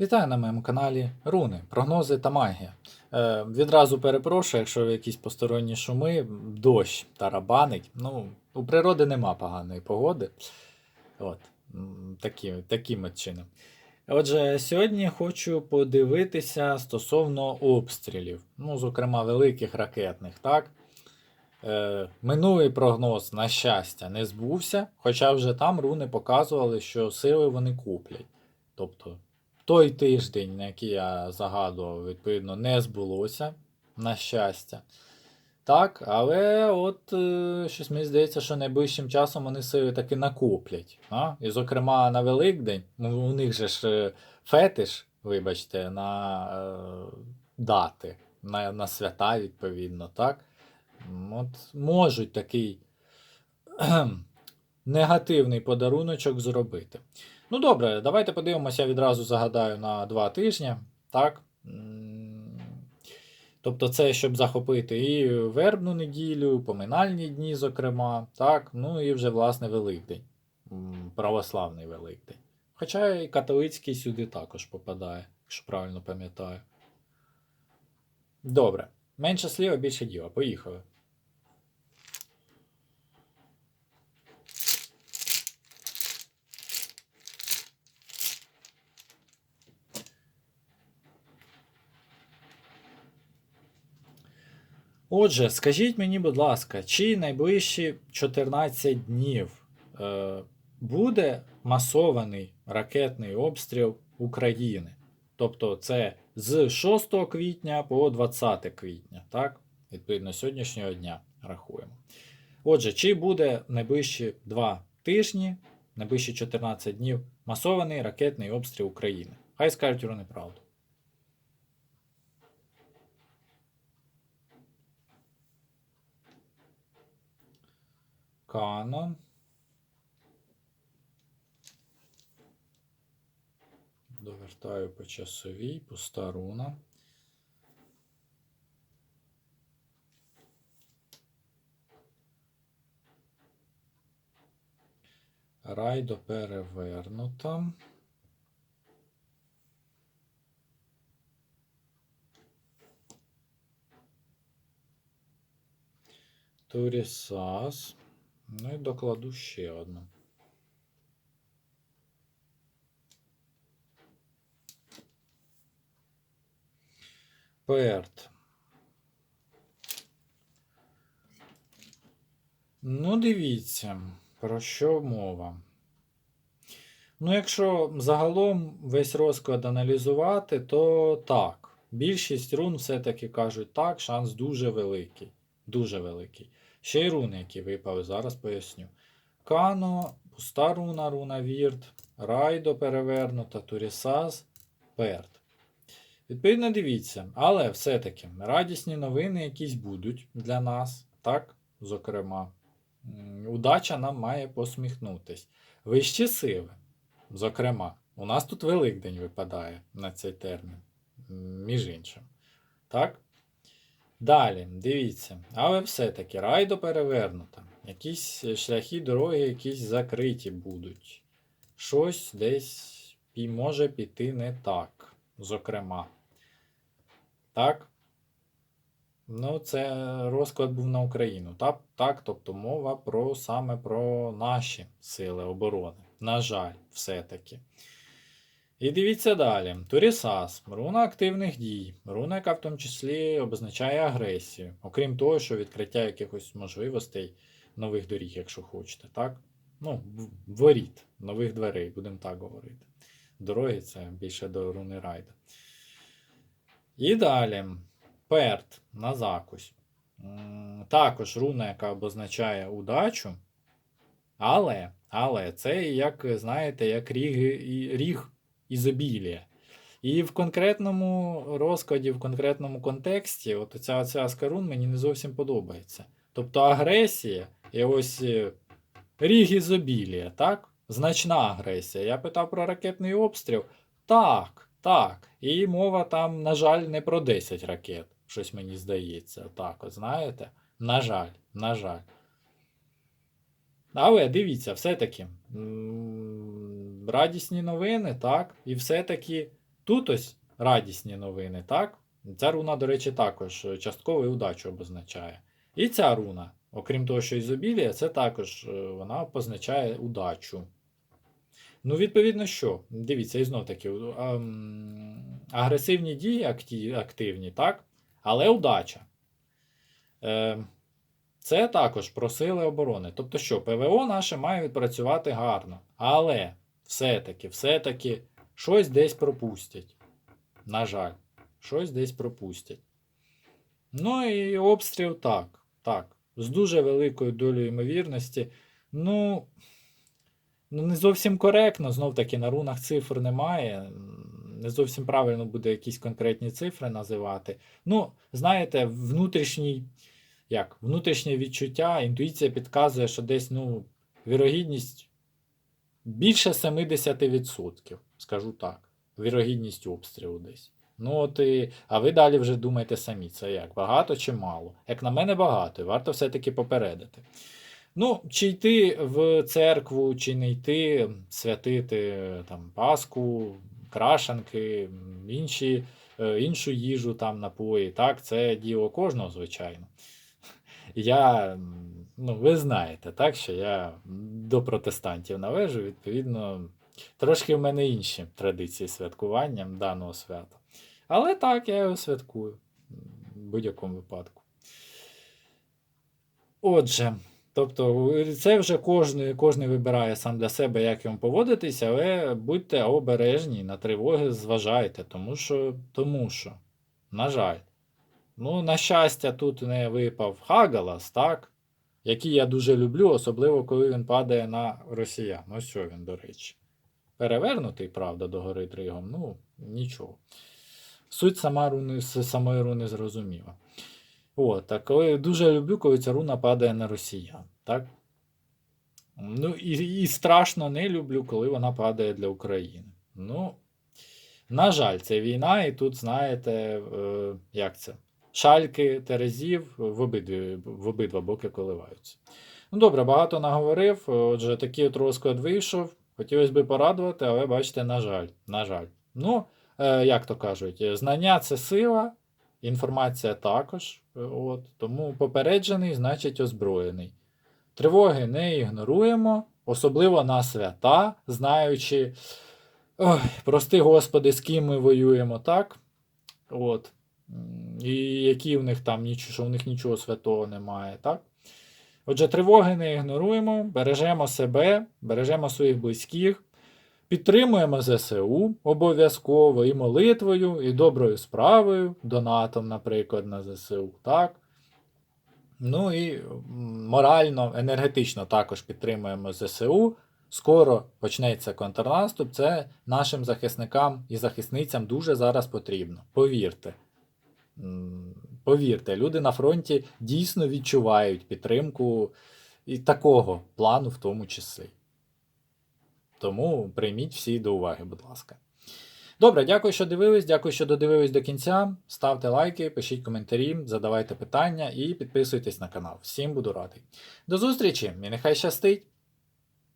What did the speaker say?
Вітаю на моєму каналі Руни, прогнози та магія. Е, відразу перепрошую, якщо якісь посторонні шуми, дощ тарабанить. Ну, у природи нема поганої погоди. От, такі, таким чином. Отже, сьогодні хочу подивитися стосовно обстрілів, ну, зокрема, великих ракетних, так? Е, минулий прогноз, на щастя, не збувся, хоча вже там руни показували, що сили вони куплять. Тобто той тиждень, на який я загадував, відповідно, не збулося, на щастя. Так, але от е, щось мені здається, що найближчим часом вони сили таки накоплять. А? І, зокрема, на Великдень, ну, у них же ж е, фетиш, вибачте, на е, дати, на, на свята, відповідно, так? От можуть такий негативний подаруночок зробити. Ну добре, давайте подивимося, відразу загадаю на два тижні. Так. Тобто, це щоб захопити і вербну неділю, поминальні дні, зокрема, так, ну і вже, власне, Великдень, православний Великдень. Хоча і католицький сюди також попадає, якщо правильно пам'ятаю. Добре. Менше слів, більше діла. Поїхали. Отже, скажіть мені, будь ласка, чи найближчі 14 днів е, буде масований ракетний обстріл України? Тобто це з 6 квітня по 20 квітня, так? Відповідно, сьогоднішнього дня рахуємо. Отже, чи буде найближчі 2 тижні, найближчі 14 днів масований ракетний обстріл України? Хай скажуть вони правду. Кано. Довертаю по часовій, пуста руна. Райдо перевернута. Турісас. Ну і докладу ще одну. Перт. Ну, дивіться, про що мова. Ну, якщо загалом весь розклад аналізувати, то так. Більшість рун все-таки кажуть так, шанс дуже великий. Дуже великий. Ще й руни, які випали, зараз поясню. Кано, пуста руна, руна Вірт, Райдо перевернута, Турісас, Перт. Відповідно, дивіться, але все-таки радісні новини якісь будуть для нас, так, зокрема. Удача нам має посміхнутись. Вищі сили, зокрема, у нас тут Великдень випадає на цей термін, між іншим. Так? Далі, дивіться, але все-таки райдо перевернуто. Якісь шляхи дороги, якісь закриті будуть. Щось десь може піти не так, зокрема. Так? Ну, це розклад був на Україну. Так, так, тобто мова про саме про наші сили оборони. На жаль, все-таки. І дивіться далі. Турісас, руна активних дій, руна, яка в тому числі обозначає агресію. Окрім того, що відкриття якихось можливостей нових доріг, якщо хочете, так? Ну, воріт, нових дверей, будемо так говорити. Дороги це більше до руни райда. І далі. Перт на закусь. Також руна, яка обозначає удачу. Але, але це як, знаєте, як ріг, ріг ізобілія. І в конкретному розкладі, в конкретному контексті, от ця ця рун мені не зовсім подобається. Тобто агресія і ось е, ріг ізобілія, так? Значна агресія. Я питав про ракетний обстріл. Так, так. І мова там, на жаль, не про 10 ракет. Щось мені здається. Так, от знаєте? На жаль, на жаль. Але дивіться, все-таки радісні новини, так, і все-таки Тут ось радісні новини, так? Ця руна, до речі, також частково і удачу обозначає. І ця руна, окрім того, що ізобілія, це також е, вона позначає удачу. Ну, відповідно, що? Дивіться, і знов таки, ем, агресивні дії активні, так? Але удача. Е, це також про сили оборони. Тобто, що ПВО наше має відпрацювати гарно. Але все-таки, все-таки щось десь пропустять. На жаль, щось десь пропустять. Ну і обстріл так. Так. З дуже великою долею ймовірності. Ну, ну, не зовсім коректно, знов таки на рунах цифр немає. Не зовсім правильно буде якісь конкретні цифри називати. Ну, знаєте, внутрішній, як, внутрішнє відчуття, інтуїція підказує, що десь, ну, вірогідність більше 70%, скажу так. Вірогідність обстрілу десь. Ну, от і, а ви далі вже думаєте самі, це як? Багато чи мало? Як на мене, багато, і варто все-таки попередити. Ну, чи йти в церкву, чи не йти, святити там Пасху, крашанки, інші, е, іншу їжу, там, напої. Так, це діло кожного, звичайно. Я, ну, ви знаєте, так, що я до протестантів належу, відповідно, трошки в мене інші традиції святкування даного свята. Але так, я його святкую в будь-якому випадку. Отже, тобто, це вже кожен, кожен вибирає сам для себе, як йому поводитись, але будьте обережні, на тривоги зважайте, тому що, тому що, на жаль, ну, на щастя, тут не випав Хагалас, так? Який я дуже люблю, особливо коли він падає на росіян. Ось що він, до речі. Перевернутий, правда, догори дригом, ну, нічого. Суть сама руни, самої руни зрозуміла. От, так коли дуже люблю, коли ця руна падає на росіян. Так? Ну, і, і страшно не люблю, коли вона падає для України. Ну, на жаль, це війна, і тут, знаєте, е, як це? Шальки Терезів в, обидві, в обидва боки коливаються. Ну, добре, багато наговорив. Отже, такий от розклад вийшов. Хотілося б порадувати, але бачите, на жаль, на жаль. Ну, е, як то кажуть, е, знання це сила, інформація також. е, От, тому попереджений, значить озброєний. Тривоги не ігноруємо, особливо на свята, знаючи, ой, прости господи, з ким ми воюємо, так? От. І які в них там що в них нічого святого немає, так? Отже, тривоги не ігноруємо, бережемо себе, бережемо своїх близьких, підтримуємо ЗСУ обов'язково і молитвою, і доброю справою, донатом, наприклад, на ЗСУ. так? Ну і морально, енергетично також підтримуємо ЗСУ. Скоро почнеться контрнаступ. Це нашим захисникам і захисницям дуже зараз потрібно. Повірте. Повірте, люди на фронті дійсно відчувають підтримку і такого плану, в тому числі. Тому прийміть всі до уваги, будь ласка. Добре, дякую, що дивились. Дякую, що додивились до кінця. Ставте лайки, пишіть коментарі, задавайте питання і підписуйтесь на канал. Всім буду радий. До зустрічі і нехай щастить!